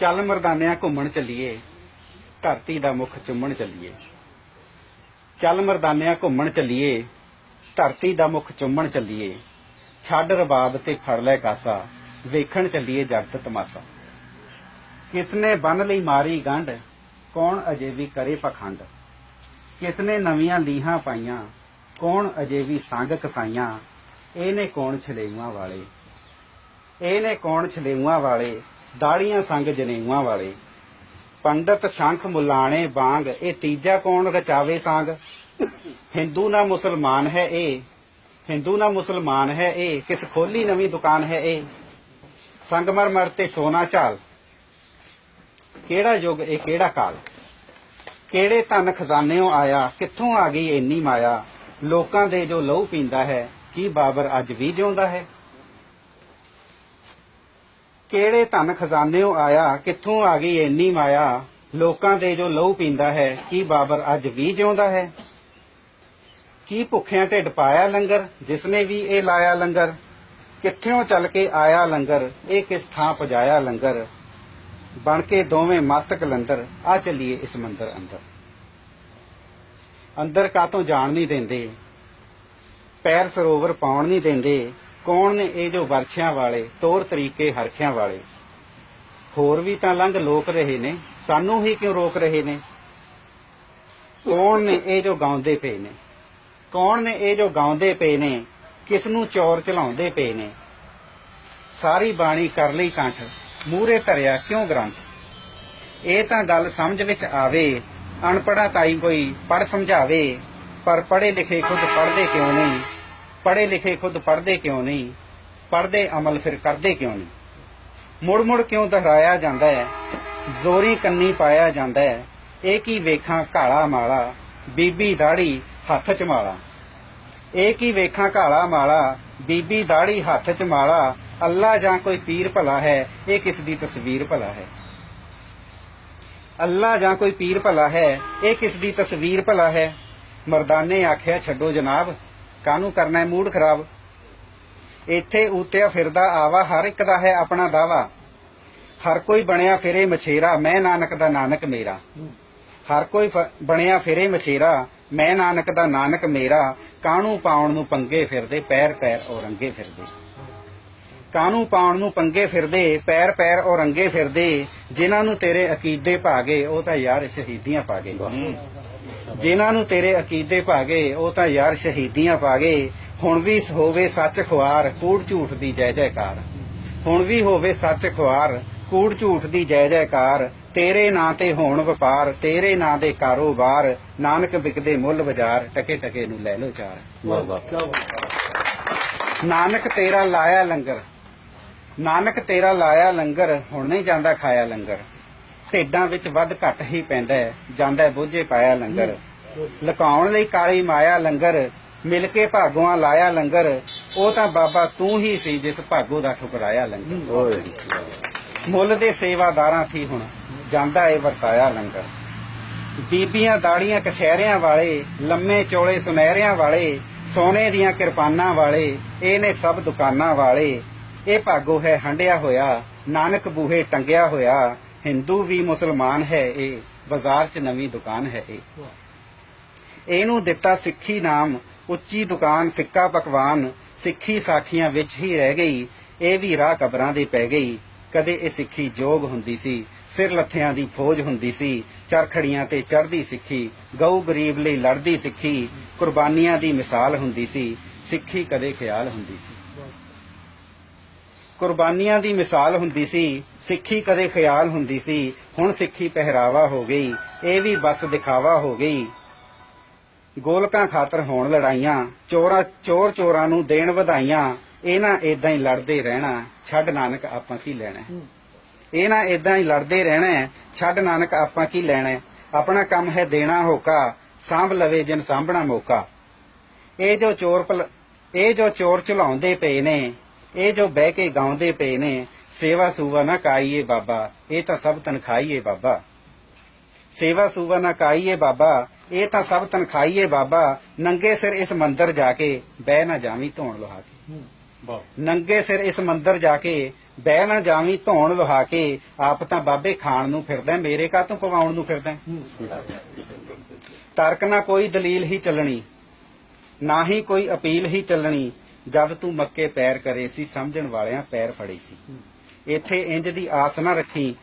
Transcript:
ਚੱਲ ਮਰਦਾਨਿਆਂ ਘੁੰਮਣ ਚੱਲੀਏ, ਧਰਤੀ ਦਾ ਮੁਖ ਚੁੰਮਣ ਚੱਲੀਏ। ਚੱਲ ਮਰਦਾਨਿਆਂ ਘੁੰਮਣ ਚੱਲੀਏ, ਧਰਤੀ ਦਾ ਮੁਖ ਚੁੰਮਣ ਚੱਲੀਏ। ਛੱਡ ਰਬਾਬ ਤੇ ਫੜ ਲੈ ਕਾਸਾ, ਵੇਖਣ ਚੱਲੀਏ ਜਗਤ ਤਮਾਸਾ। ਕਿਸਨੇ ਬੰਨ ਲਈ ਮਾਰੀ ਗੰਢ, ਕੌਣ ਅਜੇ ਵੀ ਕਰੇ ਪਖੰਡ? ਕਿਸਨੇ ਨਵੀਆਂ ਲੀਹਾਂ ਪਾਈਆਂ, ਕੌਣ ਅਜੇ ਵੀ ਸੰਗ ਕਸਾਈਆਂ? ਇਹਨੇ ਕੌਣ ਛਲੇਵਾਂ ਵਾਲੇ? ਇਹਨੇ ਕੌਣ ਛਲੇਵਾਂ ਵਾਲੇ? ਦਾੜੀਆਂ ਸੰਗ ਜਨੇਊਆਂ ਵਾਲੇ। ਪੰਡਤ ਸ਼ੰਖ ਮੁਲਾਣੇ ਬਾਂਗ ਇਹ ਤੀਜਾ ਕੌਣ ਰਚਾਵੇ ਸੰਗ? ਹਿੰਦੂ ਨਾ ਮੁਸਲਮਾਨ ਹੈ ਇਹ, ਹਿੰਦੂ ਨਾ ਮੁਸਲਮਾਨ ਹੈ ਇਹ, ਕਿਸ ਖੋਲੀ ਨਵੀਂ ਦੁਕਾਨ ਹੈ ਇਹ। ਸੰਗਮਰਮਰ ਤੇ ਸੋਨਾ ਝਾਲ, ਕਿਹੜਾ ਯੁੱਗ, ਇਹ ਕਿਹੜਾ ਕਾਲ? ਕਿਹੜੇ ਧਨ ਖਜ਼ਾਨਿਓਂ ਆਇਆ, ਕਿੱਥੋਂ ਆ ਗਈ ਇੰਨੀ ਮਾਇਆ? ਲੋਕਾਂ ਦੇ ਜੋ ਲਹੂ ਪੀਂਦਾ ਹੈ, ਕੀ ਬਾਬਰ ਅੱਜ ਵੀ ਜਿਉਂਦਾ ਹੈ? ਕਿਹੜੇ ਧਨ ਖਜ਼ਾਨਿਓਂ ਆਇਆ? ਕਿੱਥੋਂ ਆ ਗਈ ਇੰਨੀ ਮਾਇਆ? ਲੋਕਾਂ ਦੇ ਜੋ ਲਹੂ ਪੀਂਦਾ ਹੈ, ਕੀ ਬਾਬਰ ਅੱਜ ਵੀ ਜਿਉਂਦਾ ਹੈ? ਕੀ ਭੁੱਖਿਆਂ ਢਿੱਡ ਪਾਇਆ ਲੰਗਰ? ਜਿਸਨੇ ਵੀ ਇਹ ਲਾਇਆ ਲੰਗਰ? ਕਿੱਥੋਂ ਚੱਲ ਕੇ ਆਇਆ ਲੰਗਰ? ਇਹ ਕਿਸ ਥਾਂ ਪਜਾਇਆ ਲੰਗਰ? ਬਣ ਕੇ ਦੋਵੇਂ ਮਸਤਕ ਲੰਦਰ ਆ ਚਲੀਏ ਇਸ ਮੰਦਰ ਅੰਦਰ। ਅੰਦਰ ਕਾਤੋਂ ਜਾਣ ਨਹੀਂ ਦਿੰਦੇ? ਪੈਰ ਸਰੋਵਰ ਪਾਉਣ ਨਹੀਂ ਦਿੰਦੇ? ਕੌਣ ਨੇ ਇਹ ਜੋ ਵਰਛਿਆਂ ਵਾਲੇ, ਤੌਰ ਤਰੀਕੇ ਹਰਖਿਆਂ ਵਾਲੇ? ਹੋਰ ਵੀ ਤਾਂ ਲੰਘ ਲੋਕ ਰਹੇ ਨੇ, ਸਾਨੂੰ ਹੀ ਕਿਉਂ ਰੋਕ ਰਹੇ ਨੇ? ਕੌਣ ਨੇ ਇਹ ਜੋ ਗਾਉਂਦੇ ਪਏ ਨੇ? ਕੌਣ ਨੇ ਇਹ ਜੋ ਗਾਉਂਦੇ ਪਏ ਨੇ, ਕਿਸ ਨੂੰ ਚੌਰ ਚਲਾਉਂਦੇ ਪਏ ਨੇ? ਸਾਰੀ ਬਾਣੀ ਕਰ ਲਈ ਕੰਠ ਮੂਰੇ ਧਰਿਆ ਕਿਉਂ ਗ੍ਰੰਥ? ਇਹ ਤਾਂ ਗੱਲ ਸਮਝ ਵਿੱਚ ਆਵੇ ਅਨਪੜਾ ਤਾਈ ਕੋਈ ਪੜ ਸਮਝਾਵੇ, ਪਰ ਪੜੇ ਲਿਖੇ ਖੁਦ ਪੜਦੇ ਕਿਉਂ ਨਹੀਂ ਪੜ੍ਹੇ ਲਿਖੇ ਖੁਦ ਪੜ੍ਹਦੇ ਕਿਉਂ ਨਹੀਂ? ਪੜ੍ਹਦੇ ਅਮਲ ਫਿਰ ਕਰਦੇ ਕਿਉਂ ਨਹੀਂ? ਮੁੜ ਮੁੜ ਕਿਉਂ ਦੁਹਰਾਇਆ ਜਾਂਦਾ ਹੈ? ਜ਼ੋਰੀ ਕੰਨੀ ਪਾਇਆ ਜਾਂਦਾ ਹੈ। ਇਹ ਕੀ ਵੇਖਾਂ ਕਾਲਾ ਮਾਲਾ, ਬੀਬੀ ਦਾੜੀ ਹੱਥ ਚ ਮਾਲਾ। ਇਹ ਕੀ ਵੇਖਾਂ ਕਾਲਾ ਮਾਲਾ, ਬੀਬੀ ਦਾੜੀ ਹੱਥ ਚ ਮਾਲਾ। ਅੱਲਾ ਜਾਂ ਕੋਈ ਪੀਰ ਭਲਾ ਹੈ, ਇਹ ਕਿਸ ਦੀ ਤਸਵੀਰ ਭਲਾ ਹੈ? ਅੱਲਾ ਜਾਂ ਕੋਈ ਪੀਰ ਭਲਾ ਹੈ, ਇਹ ਕਿਸ ਦੀ ਤਸਵੀਰ ਭਲਾ ਹੈ? ਮਰਦਾਨੇ ਆਖਿਆ ਛੱਡੋ ਜਨਾਬ। ਕਾਹਨੂੰ ਕਰਨਾ ਹੈ? ਮੂਡ ਖਰਾਬ। ਇੱਥੇ ਉਤਿਆ ਫਿਰਦਾ, ਆਵਾ, ਹਰ ਇੱਕ ਦਾ ਹੈ ਆਪਣਾ ਦਾਵਾ। ਹਰ ਕੋਈ ਬਣਿਆ ਫਿਰੇ ਮਛੇਰਾ, ਮੈਂ ਨਾਨਕ ਦਾ ਨਾਨਕ ਮੇਰਾ। ਹਰ ਕੋਈ ਬਣਿਆ ਫਿਰੇ ਮਛੇਰਾ, ਮੈਂ ਨਾਨਕ ਦਾ ਨਾਨਕ ਮੇਰਾ। ਕਾਹਨੂੰ ਪਾਉਣ ਨੂੰ ਪੰਗੇ ਫਿਰਦੇ ਪੈਰ ਪੈਰ ਔਰੰਗੇ ਫਿਰਦੇ। ਕਾਹਨੂੰ ਪਾਉਣ ਨੂੰ ਪੰਗੇ ਫਿਰਦੇ ਪੈਰ ਪੈਰ ਔਰੰਗੇ ਫਿਰਦੇ ਜਿਨ੍ਹਾਂ ਨੂੰ ਤੇਰੇ ਅਕੀਦੇ ਭਾਗੇ ਉਹ ਤਾਂ ਯਾਰ ਸ਼ਹੀਦੀਆਂ ਪਾਗੇ ਜਿਨ੍ਹਾਂ ਨੂੰ ਤੇਰੇ ਅਕੀਦੇ ਭਾਗੇ ਉਹ ਤਾਂ ਯਾਰ ਸ਼ਹੀਦੀਆਂ ਪਾਗੇ ਹੁਣ ਵੀ ਹੋਵੇ ਸੱਚ ਖੁਆਰ ਕੂੜ ਝੂਠ ਦੀ ਜੈ ਜੈਕਾਰ। ਹੁਣ ਵੀ ਹੋਵੇ ਸੱਚ ਖੁਆਰ ਕੂੜ ਝੂਠ ਦੀ ਜੈ ਜੈਕਾਰ। ਤੇਰੇ ਨਾਂ ਤੇ ਹੋਣ ਵਪਾਰ ਤੇਰੇ ਨਾਂ ਦੇ ਕਾਰੋਬਾਰ। ਨਾਨਕ ਵਿਕਦੇ ਮੁੱਲ ਬਾਜ਼ਾਰ ਟਕੇ ਟਕੇ ਨੂੰ ਲੈ ਲੋ ਚਾਰ। ਵਾਹ ਵਾਹ। ਨਾਨਕ ਤੇਰਾ ਲਾਇਆ ਲੰਗਰ। ਨਾਨਕ ਤੇਰਾ ਲਾਇਆ ਲੰਗਰ ਹੁਣ ਨਹੀਂ ਜਾਂਦਾ ਖਾਇਆ ਲੰਗਰ। ਢੇਡਾਂ ਵਿੱਚ ਵੱਧ ਘੱਟ ਹੀ ਪੈਂਦਾ ਹੈ, ਜਾਂਦਾ ਹੈ ਬੋਝੇ ਪਾਇਆ ਲੰਗਰ। ਲੁਕਾਉਣ ਲਈ ਕਾਲੀ ਮਾਇਆ ਲੰਗਰ ਮਿਲ ਕੇ ਭਾਗੋਆਂ ਲਾਇਆ ਲੰਗਰ। ਉਹ ਤਾਂ ਬਾਬਾ ਤੂੰ ਹੀ ਸੀ ਜਿਸ ਭਾਗੋ ਦਾ ਠੁਕਰਾਇਆ ਲੰਗਰ। ਓਏ। ਮੁੱਲ ਦੇ ਸੇਵਾਦਾਰਾਂ ਥੀ ਹੁਣ ਜਾਂਦਾ ਏ ਵਰਤਾਇਆ ਲੰਗਰ। ਬੀਬੀਆਂ ਦਾੜੀਆਂ ਕਛਹਿਰਿਆਂ ਵਾਲੇ ਲੰਮੇ ਚੋਲੇ ਸੁਨਹਿਰਿਆਂ ਵਾਲੇ ਸੋਨੇ ਦੀਆਂ ਕਿਰਪਾਨਾਂ ਵਾਲੇ ਇਹ ਨੇ ਸਭ ਦੁਕਾਨਾਂ ਵਾਲੇ। ਇਹ ਭਾਗੋ ਹੈ ਹੰਡਿਆ ਹੋਇਆ, ਨਾਨਕ ਬੂਹੇ ਟੰਗਿਆ ਹੋਇਆ, ਹਿੰਦੂ ਵੀ ਮੁਸਲਮਾਨ ਹੈ ਇਹ ਬਾਜ਼ਾਰ 'ਚ ਨਵੀਂ ਦੁਕਾਨ ਹੈ ਇਹ ਇਹਨੂੰ ਦਿੱਤਾ ਸਿੱਖੀ ਨਾਮ, ਉੱਚੀ ਦੁਕਾਨ ਫਿੱਕਾ ਪਕਵਾਨ, ਸਿੱਖੀ ਸਾਖੀਆਂ ਵਿੱਚ ਹੀ ਰਹਿ ਗਈ, ਇਹ ਵੀ ਰਾਹ ਕਬਰਾਂ ਦੇ ਪੈ ਗਈ। ਕਦੇ ਇਹ ਸਿੱਖੀ ਜੋਗ ਹੁੰਦੀ ਸੀ, ਸਿਰ ਲੱਥਿਆਂ ਦੀ ਫੌਜ ਹੁੰਦੀ ਸੀ, ਚਰਖੜੀਆਂ ਤੇ ਚੜ੍ਹਦੀ ਸਿੱਖੀ, ਗਊ ਗਰੀਬ ਲਈ ਲੜਦੀ ਸਿੱਖੀ, ਕੁਰਬਾਨੀਆਂ ਦੀ ਮਿਸਾਲ ਹੁੰਦੀ ਸੀ, ਸਿੱਖੀ ਕਦੇ ਖਿਆਲ ਹੁੰਦੀ ਸੀ। ਕੁਰਬਾਨੀਆਂ ਦੀ ਮਿਸਾਲ ਹੁੰਦੀ ਸੀ ਸਿੱਖੀ ਕਦੇ ਖਿਆਲ ਹੁੰਦੀ ਸੀ ਹੁਣ ਸਿੱਖੀ ਪਹਿਰਾਵਾ ਹੋ ਗਈ ਇਹ ਵੀ ਬਸ ਦਿਖਾਵਾ ਹੋ ਗਈ ਗੋਲਕਾਂ ਖਾਤਰ ਹੋਣ ਲੜਾਈਆਂ ਚੋਰਾ ਚੋਰ ਚੋਰਾਂ ਨੂੰ ਦੇਣ ਵਧਾਈਆਂ ਇਹ ਨਾ ਇਦਾਂ ਹੀ ਲੜਦੇ ਰਹਿਣਾ ਛੱਡ ਨਾਨਕ ਆਪਾਂ ਕੀ ਲੈਣਾ ਹੈ। ਇਹ ਨਾ ਇਦਾਂ ਹੀ ਲੜਦੇ ਰਹਿਣਾ ਛੱਡ ਨਾਨਕ ਆਪਾਂ ਕੀ ਲੈਣਾ। ਆਪਣਾ ਕੰਮ ਹੈ ਦੇਣਾ ਹੋਕਾ ਸਾਂਭ ਲਵੇ ਜਿਨ ਸਾਂਭਣਾ ਮੌਕਾ ਇਹ ਜੋ ਚੋਰ ਇਹ ਜੋ ਚੋਰ ਚਲਾਉਂਦੇ ਪਏ ਨੇ ਇਹ ਜੋ ਬਹਿ ਕੇ ਗਾਉਂਦੇ ਪਏ ਨੇ ਸੇਵਾ ਸੂਵਾ ਨਾ ਕਾਈਏ ਬਾਬਾ ਇਹ ਤਾਂ ਸਭ ਤਨਖਾਈਏ ਬਾਬਾ। ਸੇਵਾ ਸੂਵਾ ਨਾ ਕਾਈਏ ਬਾਬਾ ਇਹ ਤਾਂ ਸਭ ਤਨਖਾਈਏ ਬਾਬਾ ਨੰਗੇ ਸਿਰ ਇਸ ਮੰਦਰ ਜਾ ਕੇ ਬਹਿ ਨਾ ਜਾਵੀਂ ਧੋਣ ਲੁਹਾ ਕੇ। ਵਾਹ। ਨੰਗੇ ਸਿਰ ਇਸ ਮੰਦਰ ਜਾ ਕੇ ਬਹਿ ਨਾ ਜਾਵੀਂ ਧੌਣ ਲੁਹਾ ਕੇ ਆਪ ਤਾਂ ਬਾਬੇ ਖਾਣ ਨੂੰ ਫਿਰਦਾ ਮੇਰੇ ਕਾ ਤੂੰ ਪਵਾਉਣ ਨੂੰ ਫਿਰਦਾ? ਤਰਕ ਨਾ ਕੋਈ ਦਲੀਲ ਹੀ ਚੱਲਣੀ ਨਾ ਹੀ ਕੋਈ ਅਪੀਲ ਹੀ ਚੱਲਣੀ ਜਦ ਤੂੰ ਮੱਕੇ ਪੈਰ ਕਰੇ ਸੀ ਸਮਝਣ ਵਾਲਿਆਂ ਪੈਰ ਫੜੇ ਸੀ। ਇੱਥੇ ਇੰਜ ਦੀ ਆਸ ਨਾ ਰੱਖੀ